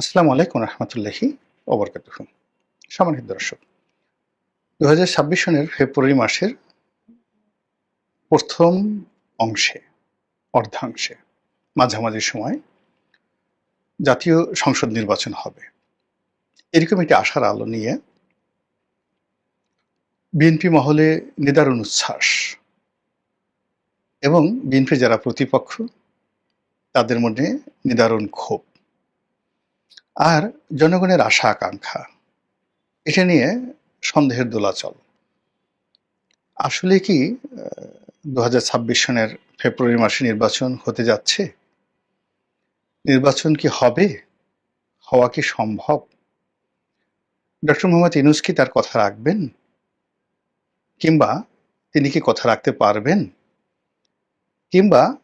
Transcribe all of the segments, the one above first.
আসসালামু আলাইকুম রহমতুল্লাহি ওবরকাতুহ। সম্মানিত দর্শক দু হাজার ছাব্বিশ সনের ফেব্রুয়ারি মাসের প্রথম অংশে, অর্ধাংশে, মাঝামাঝি সময় জাতীয় সংসদ নির্বাচন হবে। এরকম একটি আশার আলো নিয়ে বিএনপি মহলে নিদারুণ উচ্ছ্বাস এবং বিএনপি যারা প্রতিপক্ষ, তাদের মধ্যে নিদারুণ ক্ষোভ। আর জনগণের আশা আকাঙ্ক্ষা। এটা নিয়ে সন্দেহের দোলাচল। আসলে কি দু ছাব্বিশ সনের ফেব্রুয়ারি মাসে নির্বাচন হতে যাচ্ছে? নির্বাচন কি হবে? হওয়া কি সম্ভব? ডক্টর মোহাম্মদ ইনুস কি তার কথা রাখবেন? কিংবা তিনি কি কথা রাখতে পারবেন? কিংবা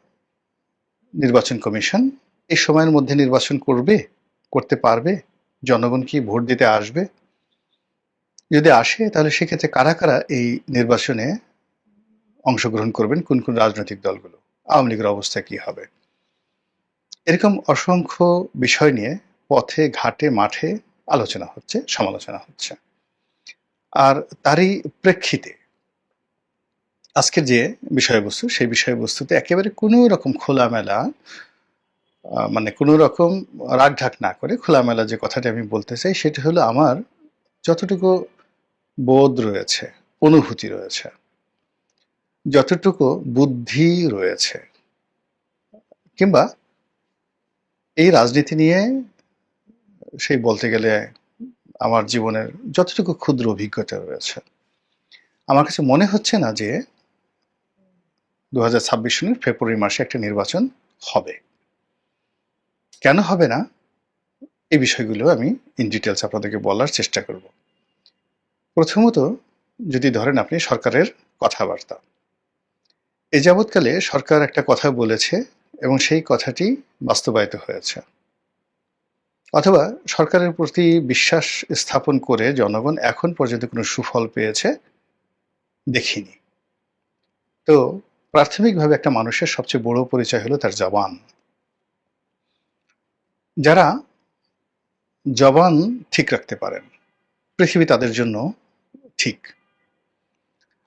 নির্বাচন কমিশন এই সময়ের মধ্যে নির্বাচন করবে? করতে পারবে, জনগণ কি ভোট দিতে আসবে? যদি আসে, তাহলে সেক্ষেত্রে কারা কারা এই নির্বাচনে অংশগ্রহণ করবেন? কোন কোন রাজনৈতিক দলগুলো? আওয়ামী লীগের অবস্থা কি হবে? এরকম অসংখ্য বিষয় নিয়ে পথে, ঘাটে, মাঠে আলোচনা হচ্ছে, সমালোচনা হচ্ছে। আর তারই প্রেক্ষিতে আজকের যে বিষয়বস্তু, সেই বিষয়বস্তুতে একেবারে কোনো রকম খোলামেলা মানে কোনো রকম রাগ ঢাক না করে খোলামেলা যে কথাটি আমি বলতে চাই, সেটা হলো আমার যতটুকু বোধ রয়েছে, অনুভূতি রয়েছে, যতটুকু বুদ্ধি রয়েছে, কিংবা এই রাজনীতি নিয়ে সেই বলতে গেলে আমার জীবনের যতটুকু ক্ষুদ্র অভিজ্ঞতা রয়েছে, আমার কাছে মনে হচ্ছে না যে দু হাজার ছাব্বিশ সনের ফেব্রুয়ারি মাসে একটা নির্বাচন হবে। কেন হবে না? এই বিষয়গুলো আমি ইন ডিটেলস আপনাদেরকে বলার চেষ্টা করব। প্রথমত, যদি ধরেন আপনি সরকারের কথাবার্তা। এ যাবৎকালে সরকার একটা কথা বলেছে এবং সেই কথাটি বাস্তবায়িত হয়েছে। অথবা সরকারের প্রতি বিশ্বাস স্থাপন করে জনগণ এখন পর্যন্ত কোনো সুফল পেয়েছে দেখিনি। তো প্রাথমিকভাবে একটা মানুষের সবচেয়ে বড় পরিচয় হলো তার জবান। যারা জবান ঠিক রাখতে পারেন, পৃথিবী তাদের জন্য ঠিক।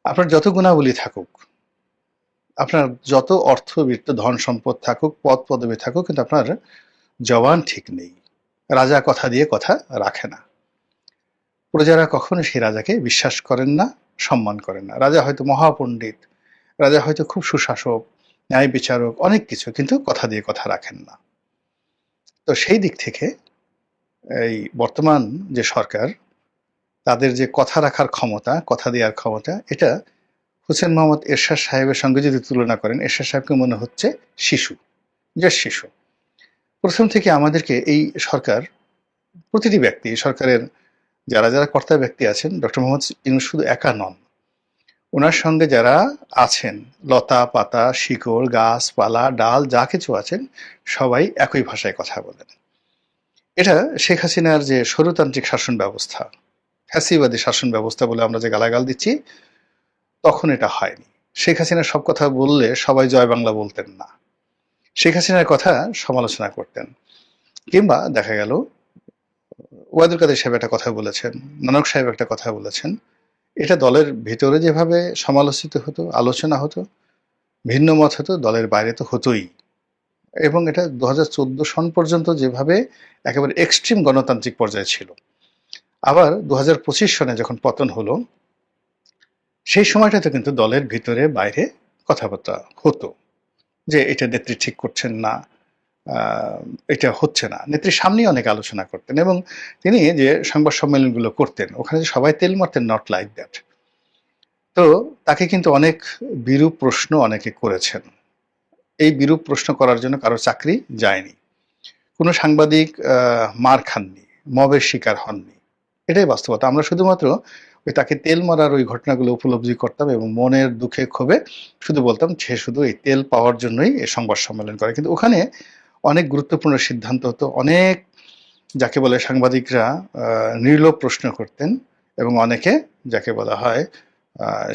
আপনার যত গুণাবলী থাকুক, আপনার যত অর্থবিত্ত ধন সম্পদ থাকুক পদ পদবী থাকুক, কিন্তু আপনার জবান ঠিক নেই। রাজা কথা দিয়ে কথা রাখে না। প্রজারা কখনো সেই রাজাকে বিশ্বাস করেন না, সম্মান করেন না। রাজা হয়তো মহাপণ্ডিত, রাজা হয়তো খুব সুশাসক, ন্যায় বিচারক, অনেক কিছু, কিন্তু কথা দিয়ে কথা রাখেন না। তো সেই দিক থেকে এই বর্তমান যে সরকার, তাদের যে কথা রাখার ক্ষমতা, কথা দেওয়ার ক্ষমতা, এটা হুসেন মোহাম্মদ এরশাদ সাহেবের সঙ্গে যদি তুলনা করেন, এরশাদ সাহেবকে মনে হচ্ছে শিশু যে শিশু। প্রথম থেকে আমাদেরকে এই সরকার, প্রতিটি ব্যক্তি সরকারের যারা যারা কর্তা ব্যক্তি আছেন, ডক্টর মোহাম্মদ ইনু শুধু একা নন ওনার সঙ্গে যারা আছেন, লতা, পাতা, শিকড় গাছপালা ডাল, যা কিছু আছেন, সবাই একই ভাষায় কথা বলেন। এটা শেখ হাসিনার যে স্বরতান্ত্রিক শাসন ব্যবস্থা, ফ্যাসিবাদী শাসন ব্যবস্থা বলে আমরা যে গালাগাল দিচ্ছি, তখন এটা হয়নি। শেখ হাসিনা সব কথা বললে সবাই জয় বাংলা বলতেন না। শেখ হাসিনার কথা সমালোচনা করতেন। কিংবা দেখা গেল, ওয়াদুল কাদের সাহেব একটা কথা বলেছেন, নানক সাহেব একটা কথা বলেছেন এটা দলের ভেতরে যেভাবে সমালোচিত হতো, আলোচনা হতো, ভিন্ন মত হতো, দলের বাইরে তো হতোই। এবং এটা দু হাজার চোদ্দ সন পর্যন্ত যেভাবে একেবারে এক্সট্রিম গণতান্ত্রিক পর্যায়ে ছিল। আবার দু হাজার পঁচিশ সনে যখন পতন হলো, সেই সময়টাতে কিন্তু দলের ভিতরে বাইরে কথাবার্তা হতো যে এটা নেত্রী ঠিক করছেন না এটা হচ্ছে না। নেত্রীর সামনেই অনেক আলোচনা করতেন এবং তিনি যে সংবাদ সম্মেলনগুলো করতেন, ওখানে যে সবাই তেল মারতেন নট লাইক দ্যাট তো তাকে কিন্তু অনেক বিরূপ প্রশ্ন অনেকে করেছেন। এই বিরূপ প্রশ্ন করার জন্য কারও চাকরি যায়নি। কোনো সাংবাদিক মার খাননি, মবের শিকার হননি। এটাই বাস্তবতা। আমরা শুধুমাত্র ওই তাকে তেল মারার ওই ঘটনাগুলো উপলব্ধি করতাম এবং মনের দুঃখে ক্ষোভে শুধু বলতাম, সে শুধু এই তেল পাওয়ার জন্যই এই সংবাদ সম্মেলন করে। কিন্তু ওখানে অনেক গুরুত্বপূর্ণ সিদ্ধান্ত হতো। অনেক, যাকে বলে সাংবাদিকরা নির্লোভ প্রশ্ন করতেন এবং অনেকে যাকে বলা হয়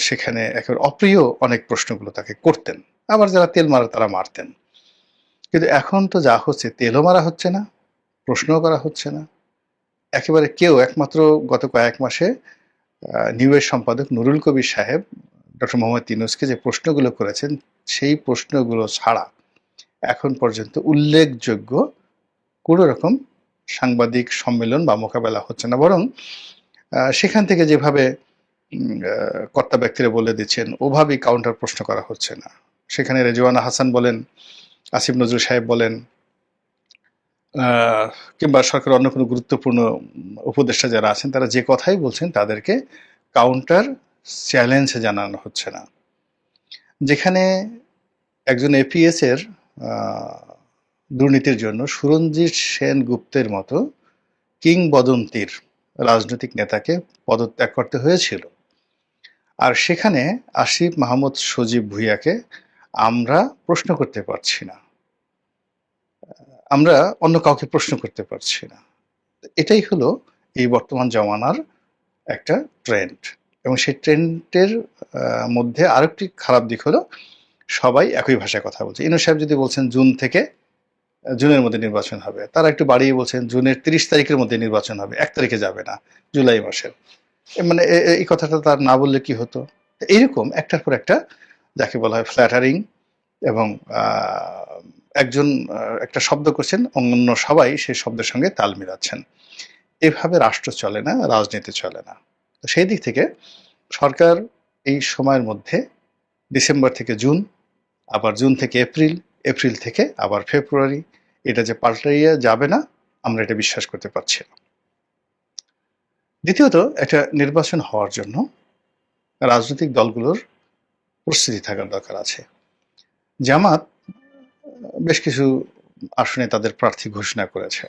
সেখানে একেবারে অপ্রিয় অনেক প্রশ্নগুলো তাকে করতেন। আবার যারা তেল মারা তারা মারতেন। কিন্তু এখন তো যা হচ্ছে, তেলও মারা হচ্ছে না, প্রশ্নও করা হচ্ছে না। একেবারে কেউ, একমাত্র গত কয়েক মাসে নিউয়ের সম্পাদক নুরুল কবির সাহেব, ডক্টর মোহাম্মদ ইউনুসকে যে প্রশ্নগুলো করেছেন, সেই প্রশ্নগুলো ছাড়া এখন পর্যন্ত উল্লেখযোগ্য কোনো রকম সাংবাদিক সম্মেলন বা মোকাবেলা হচ্ছে না। বরং সেখান থেকে যেভাবে কর্তা ব্যক্তিরা বলে দিচ্ছেন, ওভাবেই কাউন্টার প্রশ্ন করা হচ্ছে না। সেখানে রেজওয়ানা হাসান বলেন, আসিফ নজরুল সাহেব বলেন কিংবা সরকার অন্য কোনো গুরুত্বপূর্ণ উপদেষ্টা যারা আছেন, তারা যে কথাই বলছেন, তাদেরকে কাউন্টার চ্যালেঞ্জ জানানো হচ্ছে না। যেখানে একজন এপিএস এর দুর্নীতির জন্য সুরঞ্জিত সেন গুপ্তের মতো কিংবদন্তির রাজনৈতিক নেতাকে পদত্যাগ করতে হয়েছিল। আর সেখানে আসিফ মাহমুদ সজীব ভুইয়াকে আমরা প্রশ্ন করতে পারছি না। আমরা অন্য কাউকে প্রশ্ন করতে পারছি না। এটাই হলো এই বর্তমান জমানার একটা ট্রেন্ড। এবং সেই ট্রেন্ডের মধ্যে আরেকটি খারাপ দিক হলো সবাই একই ভাষায় কথা বলছে। ইনু সাহেব যদি বলছেন জুন থেকে জুনের মধ্যে নির্বাচন হবে, তারা একটু বাড়িয়ে বলছেন জুনের তিরিশ তারিখের মধ্যে নির্বাচন হবে, এক তারিখে যাবে না, জুলাই মাসের। মানে এই কথাটা তার না বললে কি হতো? এইরকম একটার পর একটা যাকে বলা হয় ফ্ল্যাটারিং এবং একজন একটা শব্দ করছেন অন্য সবাই সেই শব্দের সঙ্গে তাল মিলাচ্ছেন। এভাবে রাষ্ট্র চলে না, রাজনীতি চলে না। তো সেই দিক থেকে সরকার এই সময়ের মধ্যে, ডিসেম্বর থেকে জুন আবার জুন থেকে এপ্রিল এপ্রিল থেকে আবার ফেব্রুয়ারি। এটা যে পাল্টাইয়া যাবে না, আমরা এটা বিশ্বাস করতে পারছি না। দ্বিতীয়ত, একটা নির্বাচন হওয়ার জন্য রাজনৈতিক দলগুলোর প্রস্তুতি থাকার দরকার আছে। জামাত বেশ কিছু আসনে তাদের প্রার্থী ঘোষণা করেছে।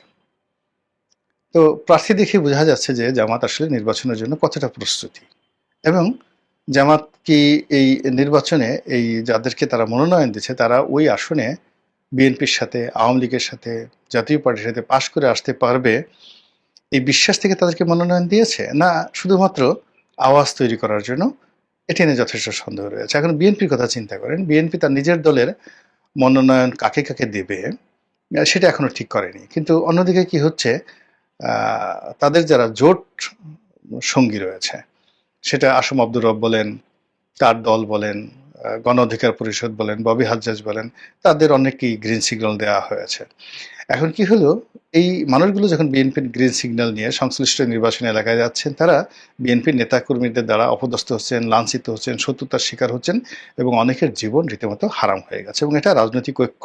তো প্রার্থী দেখে বোঝা যাচ্ছে যে জামাত আসলে নির্বাচনের জন্য কতটা প্রস্তুতি। এবং জামাত কি এই নির্বাচনে এই যাদেরকে তারা মনোনয়ন দিচ্ছে, তারা ওই আসনে বিএনপির সাথে, আওয়ামী লীগের সাথে, জাতীয় পার্টির সাথে পাশ করে আসতে পারবে, এই বিশ্বাস থেকে তাদেরকে মনোনয়ন দিয়েছে? না, শুধুমাত্র আওয়াজ তৈরি করার জন্য এটি নিয়ে যথেষ্ট সন্দেহ রয়েছে। এখন বিএনপির কথা চিন্তা করেন, বিএনপি তার নিজের দলের মনোনয়ন কাকে কাকে দেবে সেটা এখনও ঠিক করেনি। কিন্তু অন্যদিকে কি হচ্ছে তাদের যারা জোট সঙ্গী রয়েছে, সেটা আসম আব্দুর রব বলেন তার দল বলেন গণ অধিকার পরিষদ বলেন, ববি হাজ্জাজ বলেন, তাদের অনেকই গ্রিন সিগন্যাল দেওয়া হয়েছে। এখন কি হলো? এই মানুষগুলো যখন বিএনপির গ্রিন সিগন্যাল নিয়ে সংশ্লিষ্ট নির্বাচনী এলাকায় যাচ্ছেন, তারা বিএনপির নেতাকর্মীদের দ্বারা অপদস্থ হচ্ছেন, লাঞ্ছিত হচ্ছেন, শত্রুতার শিকার হচ্ছেন এবং অনেকের জীবন রীতিমতো হারাম হয়ে গেছে এবং এটা রাজনৈতিক ঐক্য,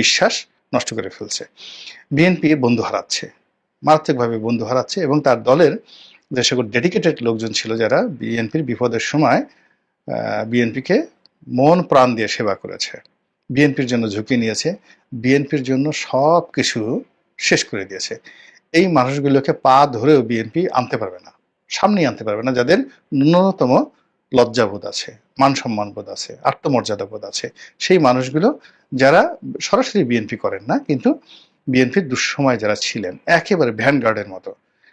বিশ্বাস নষ্ট করে ফেলছে। বিএনপি বন্ধু হারাচ্ছে, মারাত্মকভাবে বন্ধু হারাচ্ছে এবং তার দলের যে সকল ডেডিকেটেড লোকজন ছিল যারা বিএনপির বিপদের সময় বিএনপিকে মন প্রাণ দিয়ে সেবা করেছে। বিএনপির জন্য ঝুঁকি নিয়েছে, বিএনপির জন্য সব কিছু শেষ করে দিয়েছে। এই মানুষগুলোকে পা ধরেও বিএনপি আনতে পারবে না, সামনেই আনতে পারবে না। যাদের ন্যূনতম লজ্জাবোধ আছে মান সম্মান বোধ আছে আত্মমর্যাদা বোধ আছে, সেই মানুষগুলো যারা সরাসরি বিএনপি করেন না, কিন্তু বিএনপির দুঃসময় যারা ছিলেন, একেবারে ভ্যানগার্ডের মতো,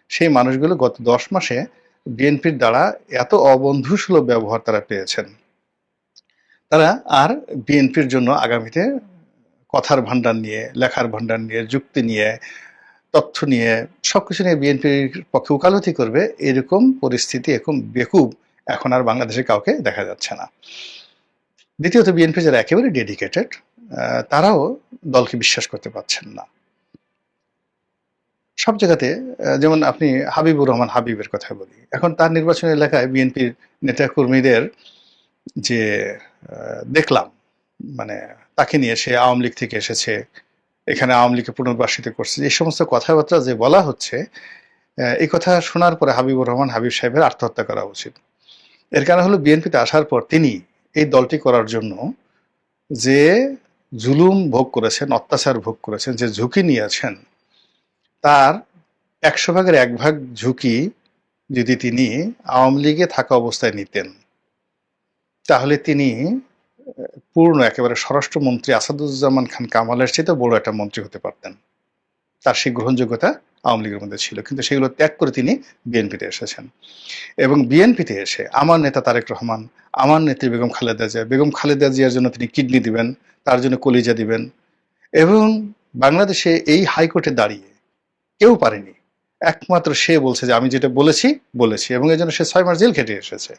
সেই মানুষগুলো গত দশ মাসে বিএনপির দ্বারা এত অবন্ধুসুলভ ব্যবহার তারা পেয়েছেন। তারা আর বিএনপির জন্য আগামীতে কথার ভান্ডার নিয়ে, লেখার ভান্ডার নিয়ে, যুক্তি নিয়ে, তথ্য নিয়ে সবকিছু নিয়ে বিএনপির পক্ষে উকালতি করবে, এরকম পরিস্থিতি, এরকম বেকুব এখন আর বাংলাদেশে কাউকে দেখা যাচ্ছে না। দ্বিতীয়ত, বিএনপি যারা একেবারে ডেডিকেটেড তারাও দলকে বিশ্বাস করতে পারছেন না। সব জায়গাতে যেমন আপনি হাবিবুর রহমান হাবিবের কথা বলি। এখন তার নির্বাচনী এলাকায় বিএনপির নেতাকর্মীদের যে দেখলাম মানে তাকে নিয়ে সে আওয়ামী লীগ থেকে এসেছে, এখানে আওয়ামী লীগকে পুনর্বাসিত করছে, এই সমস্ত কথাবার্তা যে বলা হচ্ছে এই কথা শোনার পরে হাবিবুর রহমান হাবিব সাহেবের আত্মহত্যা করা উচিত। এর কারণ হলো বিএনপিতে আসার পর তিনি এই দলটি করার জন্য যে জুলুম ভোগ করেছেন, অত্যাচার ভোগ করেছেন, যে ঝুঁকি নিয়েছেন তার একশো ভাগের এক ভাগ ঝুঁকি যদি তিনি আওয়ামী লীগে থাকা অবস্থায় নিতেন, তাহলে তিনি পূর্ণ একেবারে স্বরাষ্ট্রমন্ত্রী আসাদুজ্জামান খান কামালের চেয়ে বড় একটা মন্ত্রী হতে পারতেন। তার সেই গ্রহণযোগ্যতা আওয়ামী লীগের মধ্যে ছিল, কিন্তু সেগুলো ত্যাগ করে তিনি বিএনপিতে এসেছেন। এবং বিএনপিতে এসে আমার নেতা তারেক রহমান, আমার নেত্রী বেগম খালেদা জিয়া, বেগম খালেদা জিয়ার জন্য তিনি কিডনি দিবেন, তার জন্য কলিজা দিবেন এবং বাংলাদেশে এই হাইকোর্টে দাঁড়িয়ে কেউ পারেনি। একমাত্র সে বলছে যে, আমি যেটা বলেছি বলেছি। এবং এই জন্য সে ছয় মাস জেল খেটে এসেছে।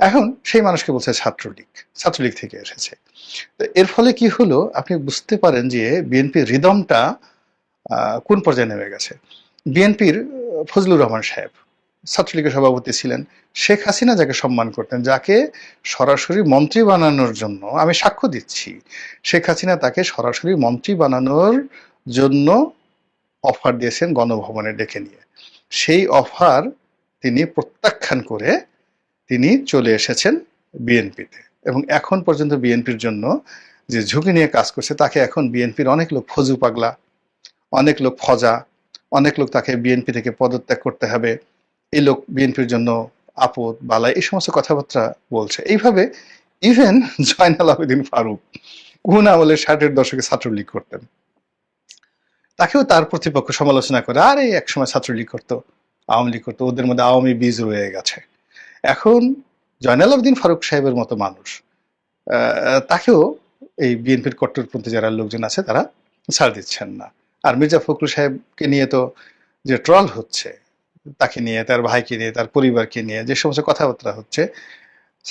এখন সেই মানুষকে বলছে ছাত্রলীগ ছাত্রলীগ থেকে এসেছে। তো এর ফলে কি হলো? আপনি বুঝতে পারেন যে বিএনপির রিদমটা কোন পর্যায়ে নেমে গেছে? বিএনপির ফজলুর রহমান সাহেব, ছাত্রলীগের সভাপতি ছিলেন। শেখ হাসিনা যাকে সম্মান করতেন, যাকে সরাসরি মন্ত্রী বানানোর জন্য আমি সাক্ষ্য দিচ্ছি। শেখ হাসিনা তাকে সরাসরি মন্ত্রী বানানোর জন্য অফার দিয়েছেন গণভবনে ডেকে নিয়ে। সেই অফার তিনি প্রত্যাখ্যান করে তিনি চলে এসেছেন বিএনপিতে। এবং এখন পর্যন্ত বিএনপির জন্য যে ঝুঁকি নিয়ে কাজ করছে, তাকে এখন বিএনপির অনেক লোক ফজু পাগলা, অনেক লোক ফজা, অনেক লোক তাকে বিএনপি থেকে পদত্যাগ করতে হবে, এই লোক বিএনপির জন্য আপদ, বালা, এই সমস্ত কথাবার্তা বলছে। এইভাবে ইভেন জয়নাল আবেদিন ফারুক কোন আমলের ষাটের দশকে ছাত্রলীগ করতেন। তাকেও তার প্রতিপক্ষ সমালোচনা করে, আরে, একসময় ছাত্রলীগ করতো, আওয়ামী লীগ করতো, ওদের মধ্যে আওয়ামী বীজ রয়ে গেছে। এখন জয়নাল আবেদিন ফারুক সাহেবের মতো মানুষ তাকেও এই বিএনপির কট্টরপন্থী যারা লোকজন আছে, তারা ছাড় দিচ্ছেন না। আর মির্জা ফখরুল সাহেবকে নিয়ে তো যে ট্রল হচ্ছে, তাকে নিয়ে, তার ভাইকে নিয়ে, তার পরিবারকে নিয়ে, যে সমস্ত কথাবার্তা হচ্ছে,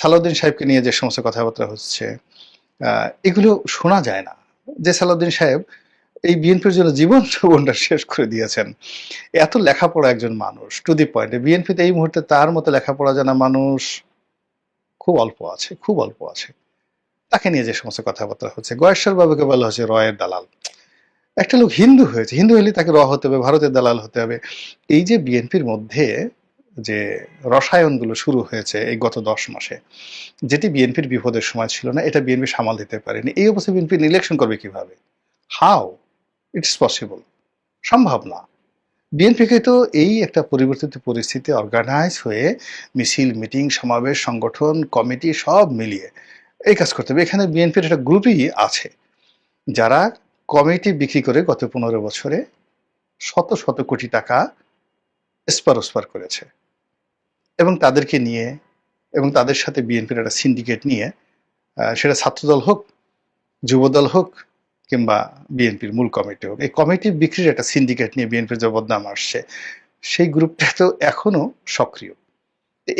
সালাউদ্দিন সাহেবকে নিয়ে যে সমস্ত কথাবার্তা হচ্ছে এগুলো শোনা যায় না। যে সালাউদ্দিন সাহেব এই বিএনপির জন্য জীবন জীবনটা শেষ করে দিয়েছেন। এত লেখাপড়া একজন মানুষ টু দি পয়েন্টে বিএনপিতে এই মুহূর্তে তার মতো লেখাপড়া জানা মানুষ খুব অল্প আছে, খুব অল্প আছে। তাকে নিয়ে যে সমস্ত কথাবার্তা হচ্ছে গয়েশ্বর বাবুকে বলা হচ্ছে রয়ের দালাল। একটা লোক হিন্দু হয়েছে, হিন্দু হলে তাকে র হতে হবে, ভারতের দালাল হতে হবে। এই যে বিএনপির মধ্যে যে রসায়নগুলো শুরু হয়েছে এই গত দশ মাসে, যেটি বিএনপির বিপদের সময় ছিল না, এটা বিএনপি সামাল দিতে পারেনি। এই অবস্থায় বিএনপি ইলেকশন করবে কীভাবে? হাউ ইটস পসিবল সম্ভব না। বিএনপিকে তো এই একটা পরিবর্তিত পরিস্থিতি অর্গানাইজ হয়ে মিছিল মিটিং সমাবেশ, সংগঠন কমিটি সব মিলিয়ে এই কাজ করতে হবে। এখানে বিএনপির একটা গ্রুপই আছে। যারা কমিটি বিক্রি করে গত পনেরো বছরে শত শত কোটি টাকা এসপার ওসপার করেছে। এবং তাদেরকে নিয়ে এবং তাদের সাথে বিএনপির একটা সিন্ডিকেট নিয়ে সেটা ছাত্রদল হোক, যুবদল হোক কিংবা বিএনপির মূল কমিটি হোক, এই কমিটি বিক্রির একটা সিন্ডিকেট নিয়ে বিএনপির যে বদনাম আসছে, সেই গ্রুপটা তো এখনও সক্রিয়।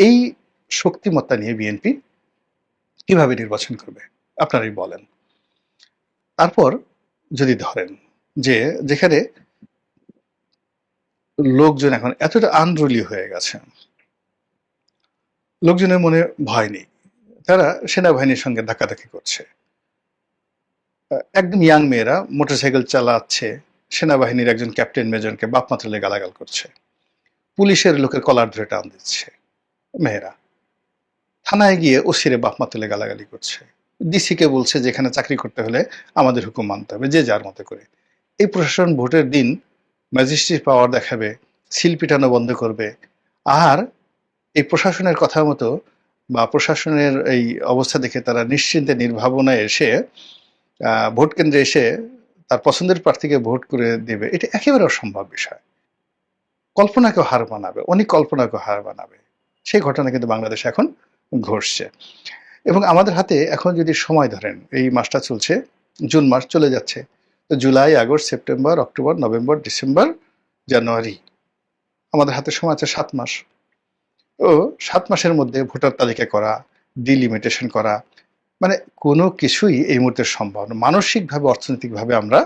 এই শক্তিমত্তা নিয়ে বিএনপি কীভাবে নির্বাচন করবে, আপনারাই বলেন। তারপর যদি ধরেন যে যেখানে লোকজন এখন এতটা আনরুলি হয়ে গেছে, লোকজনের মনে ভয় নেই, তারা সেনাবাহিনীর সঙ্গে ধাক্কাধাক্কি করছে। একদম ইয়াং মেয়েরা মোটরসাইকেল চালাচ্ছে, সেনাবাহিনীর একজন ক্যাপ্টেন মেজরকে বাপ মাত্রালে গালাগাল করছে। পুলিশের লোকের কলার ধরে টান দিচ্ছে মেয়েরা। থানায় গিয়ে ওসিরে বাপ মাতুলে গালাগালি করছে। ডিসিকে বলছে যেখানে চাকরি করতে হলে আমাদের হুকুম মানতে হবে, যে যার মতো করে। এই প্রশাসন ভোটের দিন ম্যাজিস্ট্রেট পাওয়ার দেখাবে, সিল পিটানো বন্ধ করবে। আর এই প্রশাসনের কথা মতো বা প্রশাসনের এই অবস্থা দেখে তারা নিশ্চিন্তে, নির্ভাবনায় এসে ভোট কেন্দ্রে এসে তার পছন্দের প্রার্থীকে ভোট করে দেবে, এটা একেবারে অসম্ভব বিষয়। কল্পনাকেও হার মানাবে অনেক কল্পনাকেও হার মানাবে। সেই ঘটনা কিন্তু বাংলাদেশে এখন ঘটছে। এবং আমাদের হাতে এখন যদি সময় ধরেন, এই মাসটা চলছে, জুন মাস চলে যাচ্ছে, তো July, August, September, October, November, December, জানুয়ারি, আমাদের হাতে সময় আছে সাত মাস। ও সাত মাসের মধ্যে ভোটার তালিকা করা ডিলিমিটেশন করা মানে কোনো কিছুই এই মুহূর্তে সম্ভব না। মানসিকভাবে, অর্থনৈতিকভাবে আমরা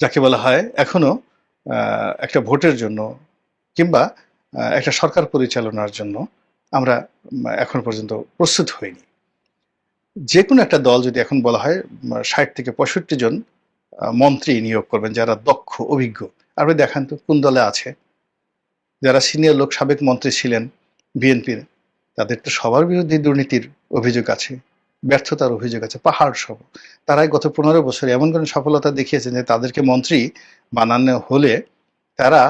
যাকে বলা হয় এখনও একটা ভোটের জন্য কিংবা একটা সরকার পরিচালনার জন্য আমরা এখন পর্যন্ত প্রস্তুত হইনি। যে কোনো একটা দল যদি এখন বলা হয় ষাট থেকে পঁয়ষট্টি জন মন্ত্রী নিয়োগ করবেন, যারা দক্ষ, অভিজ্ঞ, আপনি দেখান তো কোন দলে আছে। যারা সিনিয়র লোক, সাবেক মন্ত্রী ছিলেন, বিএনপির তাদের তো সবার বিরুদ্ধে দুর্নীতির অভিযোগ আছে, ব্যর্থতার অভিযোগ আছে, পাহাড় সহ। তারাই গত পনেরো বছরে এমন কোনো সফলতা দেখিয়েছেন যে তাদেরকে মন্ত্রী বানানো হলে তারা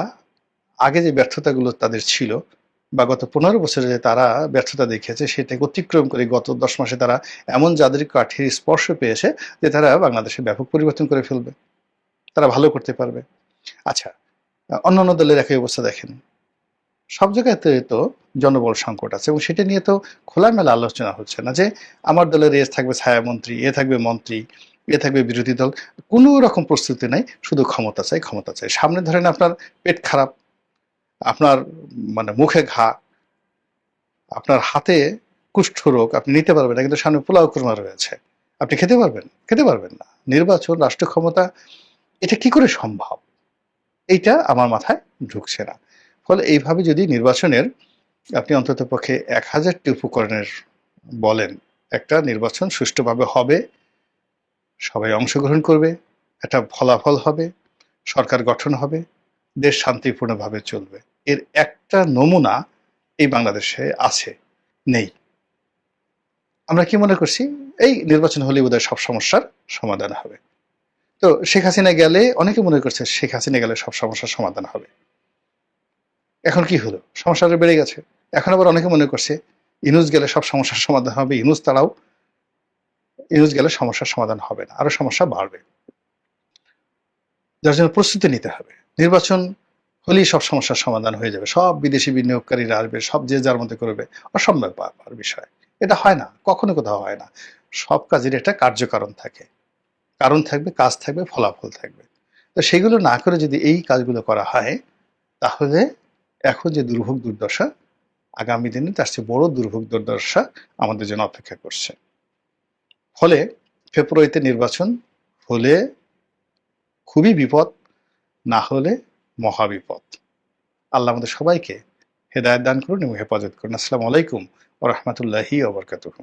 আগে যে ব্যর্থতাগুলো তাদের ছিল বা গত পনেরো বছরে যে তারা ব্যর্থতা দেখিয়েছে সেটাকে অতিক্রম করে গত দশ মাসে তারা এমন যাদের কাঠির স্পর্শ পেয়েছে যে তারা বাংলাদেশে ব্যাপক পরিবর্তন করে ফেলবে। তারা ভালো করতে পারবে। আচ্ছা অন্যান্য দলের একই অবস্থা দেখেন। সব জায়গাতে তো জনবল সংকট আছে এবং সেটা নিয়ে তো খোলামেলা আলোচনা হচ্ছে না যে আমার দলের এ থাকবে ছায়ামন্ত্রী, এ থাকবে মন্ত্রী, এ থাকবে বিরোধী দল, কোনো রকম প্রস্তুতি নাই, শুধু ক্ষমতা চাই ক্ষমতা চাই। সামনে ধরেন আপনার পেট খারাপ, আপনার মানে মুখে ঘা, আপনার হাতে কুষ্ঠ রোগ, আপনি নিতে পারবেন না, কিন্তু সামনে পোলাও কুরমা রয়েছে। আপনি খেতে পারবেন? খেতে পারবেন না। নির্বাচন রাষ্ট্র ক্ষমতা এটা কি করে সম্ভব? এইটা আমার মাথায় ঢুকছে না। ফলে এইভাবে যদি নির্বাচনের আপনি অন্তত পক্ষে এক হাজারটি উপকরণের বলেন, একটা নির্বাচন সুষ্ঠুভাবে হবে, সবাই অংশগ্রহণ করবে, একটা ফলাফল হবে, সরকার গঠন হবে, দেশ শান্তিপূর্ণভাবে চলবে। এর একটা নমুনা এই বাংলাদেশে আছে, নেই। আমরা কি মনে করছি? এই নির্বাচন হলে বোধহয় সব সমস্যার সমাধান হবে। তো শেখ হাসিনা গেলে, অনেকে মনে করছে শেখ হাসিনা গেলে সব সমস্যার সমাধান হবে। এখন কি হলো? সমস্যাটা বেড়ে গেছে। এখন আবার অনেকে মনে করছে, ইনুস গেলে সব সমস্যার সমাধান হবে, ইনুস তারাও ইনুস গেলে সমস্যার সমাধান হবে না, আরও সমস্যা বাড়বে। যার জন্য প্রস্তুতি নিতে হবে। নির্বাচন হলেই সব সমস্যার সমাধান হয়ে যাবে। সব বিদেশি বিনিয়োগকারীরা আসবে, সব যে যার মধ্যে করবে, অসম্ভব ব্যাপার, বিষয়। এটা হয় না, কখনো কোথাও হয় না। সব কাজের একটা কার্যকারণ থাকে। কারণ থাকবে, কাজ থাকবে, ফলাফল থাকবে। তো সেগুলো না করে যদি এই কাজগুলো করা হয়, তাহলে এখন যে দুর্ভোগ দুর্দশা, আগামী দিনে তার চেয়ে বড় দুর্ভোগ দুর্দশা আমাদের জন্য অপেক্ষা করছে। ফলে ফেব্রুয়ারিতে নির্বাচন হলে খুবই বিপদ, না হলে মহাবিপদ আল্লাহ আমাদের সবাইকে হেদায়ত দান করুন এবং হেফাজত করুন। আসসালামু আলাইকুম ও রহমতুল্লাহি ওবরকাতুহ